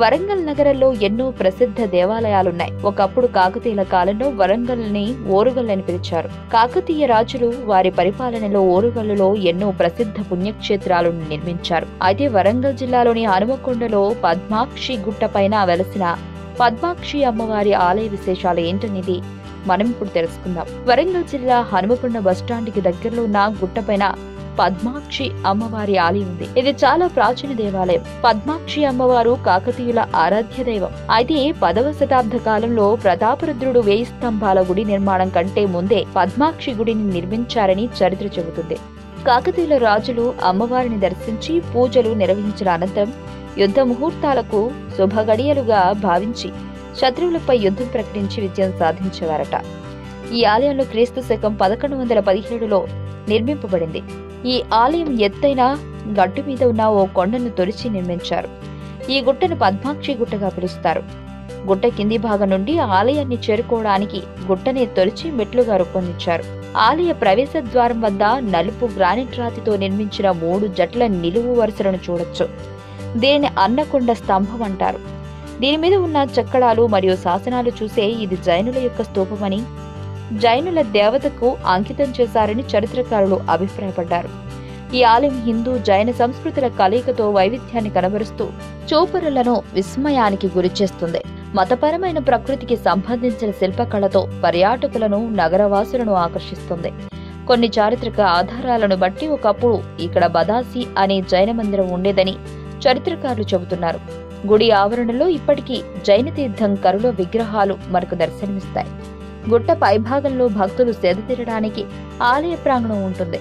వరంగల్ నగరంలో ఎన్నో ప్రసిద్ధ దేవాలయాలున్నాయి. ఒకప్పుడు కాకతీయుల కాలంలో వరంగల్ని ఓరుగల్ అని పిలిచారు. కాకతీయ రాజులు వారి పరిపాలనలో ఓరుగల్లులో ఎన్నో ప్రసిద్ధ పుణ్యక్షేత్రాలను నిర్మించారు. అయితే వరంగల్ జిల్లాలోని హనుమకొండలో పద్మాక్షి గుట్ట పైన వెలసిన పద్మాక్షి అమ్మవారి ఆలయ విశేషాలు ఏంటనేది మనం ఇప్పుడు తెలుసుకుందాం. వరంగల్ జిల్లా హనుమకొండ బస్టాండ్కి దగ్గరలో ఉన్న గుట్టపైన పద్మాక్షి అమ్మవారి ఆలయం ఉంది. ఇది చాలా ప్రాచీన దేవాలయం. పద్మాక్షి అమ్మవారు కాకతీయుల ఆరాధ్య దైవం. అయితే పదవ శతాబ్ద కాలంలో ప్రతాపరుద్రుడు వేయి స్తంభాల గుడి నిర్మాణం కంటే ముందే పద్మాక్షి గుడిని నిర్మించారని చరిత్ర చెబుతుంది. కాకతీయుల రాజులు అమ్మవారిని దర్శించి పూజలు నిర్వహించిన అనంతరం యుద్ధ ముహూర్తాలకు శుభగడియలుగా భావించి శత్రువులపై యుద్ధం ప్రకటించి విజయం సాధించేవారట. ఈ ఆలయంలో క్రీస్తు శకం పదకొండు వందల పదిహేడులో నిర్మింపబడింది. ఈ ఆలయం ఎత్తైన గట్టు మీద ఉన్న ఓ కొండను తొలిచి నిర్మించారు. ఈ గుట్టను పద్మాక్షి గుట్టగా పిలుస్తారు. గుట్ట కింది భాగం నుండి ఆలయాన్ని చేరుకోవడానికి గుట్టని తొలిచి మెట్లుగా రూపొందించారు. ఆలయ ప్రవేశ ద్వారం వద్ద నలుపు గ్రానైట్ రాతితో నిర్మించిన మూడు జట్ల నిలువు వరుసలను చూడొచ్చు. దీనిని అన్నకొండ స్తంభం అంటారు. దీని మీద ఉన్న చక్కడాలు మరియు శాసనాలు చూసే ఇది జైనుల యొక్క స్తూపమని జైనుల దేవతకు అంకితం చేశారని చరిత్రకారులు అభిప్రాయపడ్డారు. ఈ ఆలయం హిందూ జైన సంస్కృతుల కలయికతో వైవిధ్యాన్ని కనబరుస్తూ చూపరులను విస్మయానికి గురిచేస్తుంది మతపరమైన ప్రకృతికి సంబంధించిన శిల్పకళతో పర్యాటకులను నగరవాసులను ఆకర్షిస్తుంది. కొన్ని చారిత్రక ఆధారాలను బట్టి ఒకప్పుడు ఇక్కడ బదాసి అనే జైన మందిరం ఉండేదని చరిత్రకారులు చెబుతున్నారు. గుడి ఆవరణలో ఇప్పటికీ జైన తీర్థం కరుల విగ్రహాలు మనకు దర్శనమిస్తాయి. గుట్ట పైభాగంలో భక్తులు సేద తీరడానికి ఆలయ ప్రాంగణం ఉంటుంది.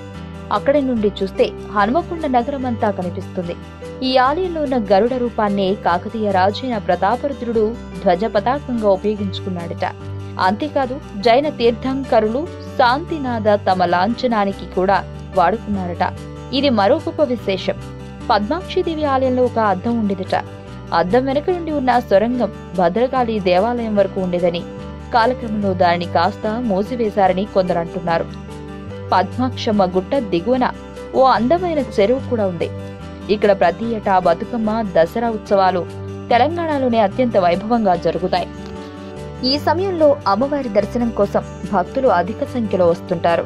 అక్కడి నుండి చూస్తే హనుమకొండ నగరం అంతా కనిపిస్తుంది. ఈ ఆలయంలో ఉన్న గరుడ రూపాన్ని కాకతీయ రాజైన ప్రతాపరుద్రుడు ధ్వజ పతాకంగా ఉపయోగించుకున్నాడట. అంతేకాదు జైన తీర్థంకరులు శాంతినాథ తమ లాంఛనానికి కూడా వాడుకున్నారట. ఇది మరో గొప్ప విశేషం. పద్మాక్షిదేవి ఆలయంలో ఒక అద్దం ఉండేదట. అద్దం వెనుక నుండి ఉన్న సొరంగం భద్రకాళి దేవాలయం వరకు ఉండేదని కాలక్రమంలో దానిని కాస్త మూసివేశారని కొందరు అంటున్నారు పద్మాక్షమ్మ గుట్ట దిగువన ఓ అందమైన చెరువు కూడా ఉంది. ఇక్కడ ప్రతి ఏటా బతుకమ్మ దసరా ఉత్సవాలు తెలంగాణలోనే అత్యంత వైభవంగా జరుగుతాయి. ఈ సమయంలో అమ్మవారి దర్శనం కోసం భక్తులు అధిక సంఖ్యలో వస్తుంటారు.